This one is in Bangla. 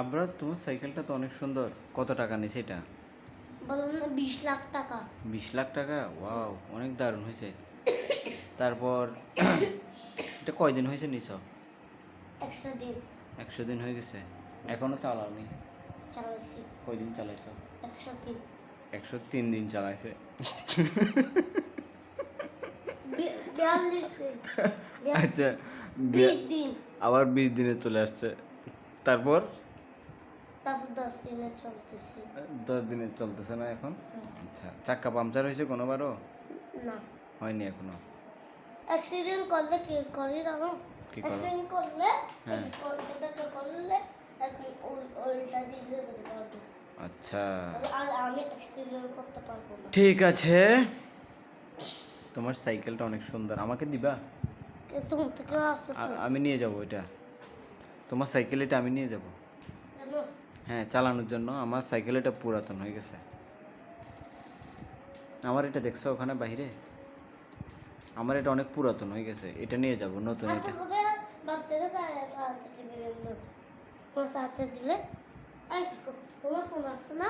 আবরার তোমার সাইকেলটা তো অনেক সুন্দর। কত টাকা নিছে এটা? বললাম না বিশ লাখ টাকা। বিশ লাখ টাকা? ওয়াও অনেক দারুণ হয়েছে। তারপর এটা কয়দিন হয়েছে নিছ? একশো দিন। একশো দিন হয়ে গেছে। এখনও চালাওনি? চালাইছি। কয়দিন চালাইছ? একশো দিন একশো তিন দিন চালাইছে। আচ্ছা বিশ দিন। আবার বিশ দিনে চলে আসছে। তারপর? তারপর দশ দিনে চলতেছি। দশ দিনে চলতেছে না এখন? আচ্ছা চাক্কা পাংচার হয়েছে কোনোবারও? না। হয়নি এখনও? অ্যাক্সিডেন্ট করলে কি করি জানো? অ্যাক্সিডেন্ট করলে হ্যাঁ। করতে করলে এখন উল্টা দিয়ে আচ্ছা। আর আমি অ্যাক্সিডেন্ট করতে পারব না। ঠিক আছে। তোমার সাইকেলটা অনেক সুন্দর। আমাকে দিবা? আমি নিয়ে যাব এটা তোমার সাইকেল এটা আমি নিয়ে যাব। হ্যাঁ চালানোর জন্য। আমার সাইকেল এটা পুরাতন হয়ে গেছে। আমার এটা দেখছ ওখানে বাইরে আমার এটা অনেক পুরাতন হয়ে গেছে। এটা নিয়ে যাব নতুন এটা। বাচ্চাকে দিলে। তোমার ফোন আসছে না?